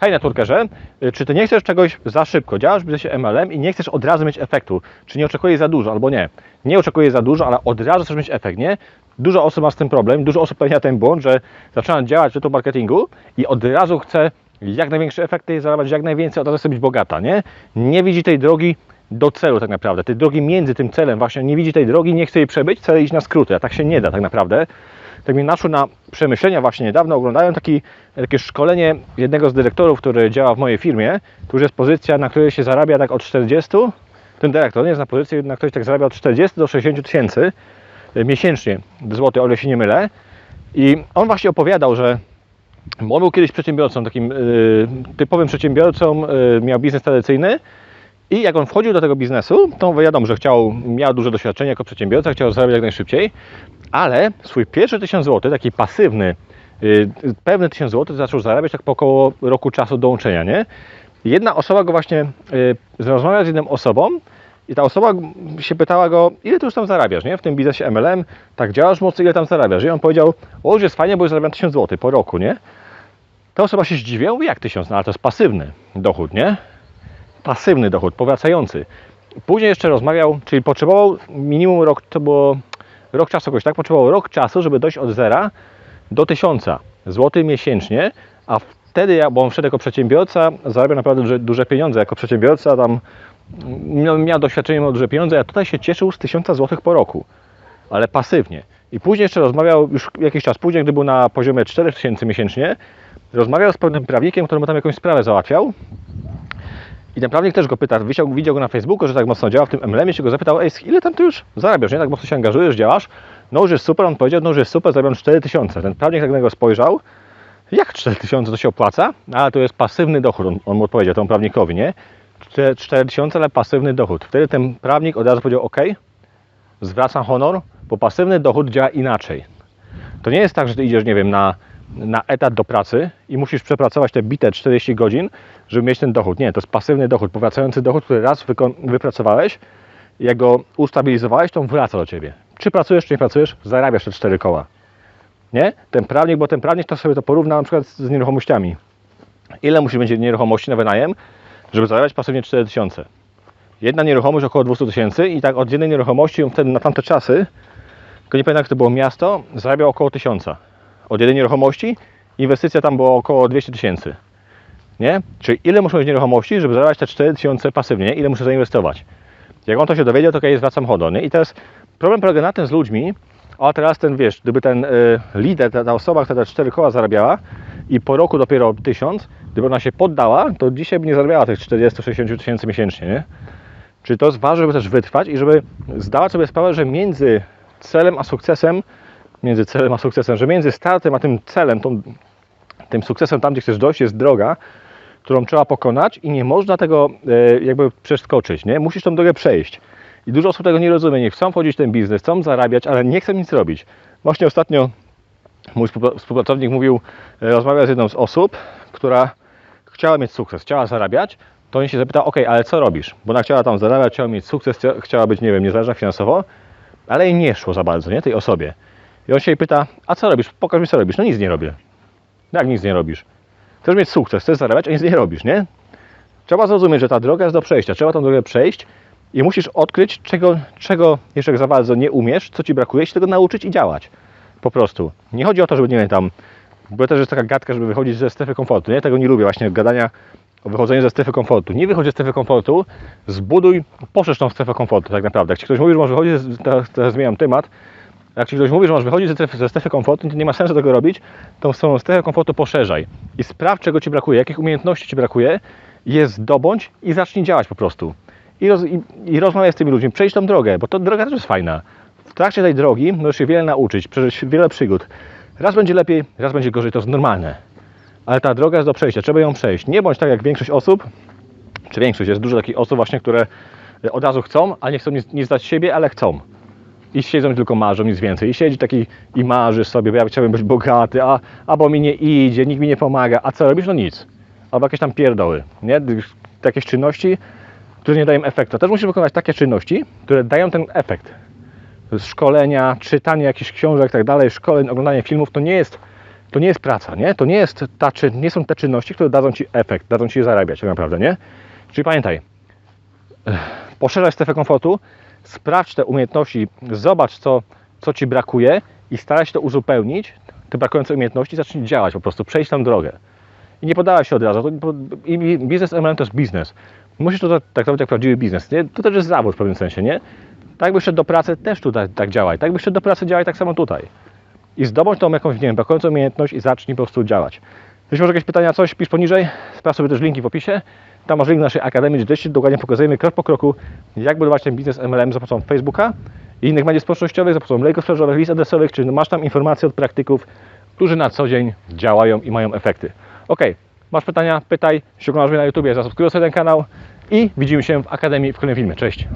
Hej networkerze, y, czy ty nie chcesz czegoś za szybko? Działasz w biznesie MLM i nie chcesz od razu mieć efektu. Czy nie oczekujesz za dużo, albo nie? Nie oczekujesz za dużo, ale od razu chcesz mieć efekt, nie? Dużo osób ma z tym problem, dużo osób popełnia ten błąd, że zaczyna działać w marketingu i od razu chce jak największe efekty, zarabiać jak najwięcej, od razu chce być bogata, nie? Nie widzi tej drogi do celu tak naprawdę, tej drogi między tym celem właśnie, nie widzi tej drogi, nie chce jej przebyć, chce iść na skróty, a tak się nie da tak naprawdę. Tak mi naszło na przemyślenia właśnie niedawno, oglądałem taki, takie szkolenie jednego z dyrektorów, który działa w mojej firmie, tu już jest pozycja, na której się zarabia tak od 40, ten dyrektor nie jest na pozycji, na której tak zarabia od 40 do 60 tysięcy y, miesięcznie, złoty, o ile się nie mylę. I on właśnie opowiadał, że on był kiedyś przedsiębiorcą, takim y, typowym przedsiębiorcą, y, miał biznes tradycyjny i jak on wchodził do tego biznesu, to wiadomo, że chciał, miał duże doświadczenie jako przedsiębiorca, chciał zarabiać jak najszybciej, ale swój pierwszy 1000 zł, taki pasywny, y, pewny 1000 zł zaczął zarabiać tak po około roku czasu dołączenia, nie? Jedna osoba go właśnie, y, rozmawiał z jedną osobą i ta osoba się pytała go, ile ty już tam zarabiasz, nie? W tym biznesie MLM, tak działasz mocno, ile tam zarabiasz? I on powiedział, o, już jest fajnie, bo już zarabiam 1000 zł po roku, nie? Ta osoba się zdziwiła, mówi, jak 1000? No ale to jest pasywny dochód, nie? Pasywny dochód, powracający. Później jeszcze rozmawiał, czyli potrzebował minimum rok, to było rok czasu jakoś tak, potrzebował rok czasu, żeby dojść od zera do 1000 zł miesięcznie, a wtedy, ja, bo on wszedł jako przedsiębiorca, zarabiał naprawdę duże, duże pieniądze, jako przedsiębiorca tam miał, miał doświadczenie, miał duże pieniądze, a tutaj się cieszył z 1000 zł po roku, ale pasywnie. I później jeszcze rozmawiał, już jakiś czas później, gdy był na poziomie 4000 miesięcznie, rozmawiał z pewnym prawnikiem, który mu tam jakąś sprawę załatwiał i ten prawnik też go pyta, widział, widział go na Facebooku, że tak mocno działa w tym MLM-ie, się go zapytał, ej, ile tam ty już zarabiasz, nie? Tak mocno się angażujesz, działasz? No już jest super, on powiedział, no już jest super, zarabiam 4000. Ten prawnik tak na niego spojrzał, jak 4000 to się opłaca? Ale to jest pasywny dochód, on, on mu odpowiedział temu prawnikowi, nie? 4000, ale pasywny dochód. Wtedy ten prawnik od razu powiedział, ok, zwracam honor, bo pasywny dochód działa inaczej. To nie jest tak, że ty idziesz, nie wiem, na, na etat do pracy i musisz przepracować te bite 40 godzin, żeby mieć ten dochód. Nie, to jest pasywny dochód, powracający dochód, który raz wypracowałeś, jak go ustabilizowałeś, to on wraca do ciebie. Czy pracujesz, czy nie pracujesz, zarabiasz te cztery koła. Nie? Ten prawnik, bo ten prawnik to sobie to porówna na przykład z nieruchomościami. Ile musi mieć nieruchomości na wynajem, żeby zarabiać pasywnie 4000? Jedna nieruchomość około 200 tysięcy i tak od jednej nieruchomości on wtedy na tamte czasy, tylko nie pamiętam, jak to było miasto, zarabiał około 1000. Od jednej nieruchomości inwestycja tam była około 200 tysięcy. Nie? Czyli ile muszę mieć nieruchomości, żeby zarabiać te 4000 pasywnie, nie? ile muszę zainwestować. Jak on to się dowiedział, to okej, zwracam. Nie? I teraz problem polega na tym z ludźmi, a teraz ten, wiesz, gdyby ten y, lider, ta, ta osoba, która te 4 koła zarabiała i po roku dopiero 1000, gdyby ona się poddała, to dzisiaj by nie zarabiała tych 40-60 tysięcy miesięcznie, nie? Czyli to jest ważne, żeby też wytrwać i żeby zdawać sobie sprawę, że między celem a sukcesem, między celem a sukcesem, że między startem a tym celem, tą, tym sukcesem tam, gdzie chcesz dojść, jest droga, którą trzeba pokonać i nie można tego e, jakby przeskoczyć, nie? Musisz tą drogę przejść. I dużo osób tego nie rozumie, nie chcą wchodzić w ten biznes, chcą zarabiać, ale nie chcą nic robić. Właśnie ostatnio mój współpra- współpracownik mówił, e, rozmawiał z jedną z osób, która chciała mieć sukces, chciała zarabiać, to on się zapytał, ok, ale co robisz? Bo ona chciała tam zarabiać, chciała mieć sukces, chcia- chciała być, nie wiem, niezależna finansowo, ale jej nie szło za bardzo, nie, tej osobie. I on się jej pyta, a co robisz? Pokaż mi, co robisz. No nic nie robię. Jak nic nie robisz? Chcesz mieć sukces, chcesz zarabiać, a nic nie robisz, nie? Trzeba zrozumieć, że ta droga jest do przejścia. Trzeba tą drogę przejść i musisz odkryć, czego, czego jeszcze za bardzo nie umiesz, co ci brakuje, się tego nauczyć i działać. Po prostu. Nie chodzi o to, żeby, nie wiem, tam, bo też jest taka gadka, żeby wychodzić ze strefy komfortu. Nie, tego nie lubię, właśnie gadania o wychodzeniu ze strefy komfortu. Nie wychodź ze strefy komfortu, zbuduj, poszerz tą strefę komfortu tak naprawdę. Jak ci ktoś mówi, że możesz wychodzić, teraz zmieniam temat, jak ci ktoś mówi, że masz wychodzić ze strefy, ze strefy komfortu, to nie ma sensu tego robić, tą swoją strefę komfortu poszerzaj i sprawdź, czego ci brakuje, jakich umiejętności ci brakuje, je zdobądź i zacznij działać po prostu. I, roz, i, i rozmawiaj z tymi ludźmi, przejdź tą drogę, bo to droga też jest fajna. W trakcie tej drogi możesz się wiele nauczyć, przeżyć wiele przygód. Raz będzie lepiej, raz będzie gorzej, to jest normalne. Ale ta droga jest do przejścia, trzeba ją przejść. Nie bądź tak jak większość osób, czy większość, jest dużo takich osób właśnie, które od razu chcą, ale nie chcą nic, nic dać siebie, ale chcą i siedzą tylko marzą, nic więcej. I siedzi taki i marzy sobie, bo ja chciałbym być bogaty, a, albo mi nie idzie, nikt mi nie pomaga. A co robisz? No nic. Albo jakieś tam pierdoły, nie? Jakieś czynności, które nie dają efektu. Też musisz wykonywać takie czynności, które dają ten efekt. Szkolenia, czytanie jakichś książek tak dalej, szkoleń, oglądanie filmów, to nie jest to nie jest praca, nie? To nie, jest ta, czyn- nie są te czynności, które dadzą Ci efekt, dadzą Ci zarabiać tak naprawdę, nie? Czyli pamiętaj, poszerzaj strefę komfortu, sprawdź te umiejętności, zobacz co, co Ci brakuje i staraj się to uzupełnić, te brakujące umiejętności, zacznij działać po prostu, przejść tam drogę. I nie podawaj się od razu. I, biznes MLM to jest biznes. Musisz to tak traktować jak prawdziwy biznes. Nie? To też jest zawód w pewnym sensie, nie? Tak jakbyś szedł do pracy, też tutaj tak działaj. Tak jakbyś szedł do pracy, działaj tak samo tutaj. I zdobądź tą jakąś, nie wiem, brakującą umiejętność i zacznij po prostu działać. Jeśli masz jakieś pytania, coś, pisz poniżej. Sprawdź sobie też linki w opisie. Tam link do naszej akademii, ci dokładnie pokazujemy krok po kroku, jak budować ten biznes MLM za pomocą Facebooka i innych mediów społecznościowych, za pomocą lejków sprzedażowych, list adresowych, czy masz tam informacje od praktyków, którzy na co dzień działają i mają efekty. Ok, masz pytania, pytaj, oglądasz mnie na YouTubie, zasubskrybuj sobie ten kanał i widzimy się w Akademii w kolejnym filmie. Cześć!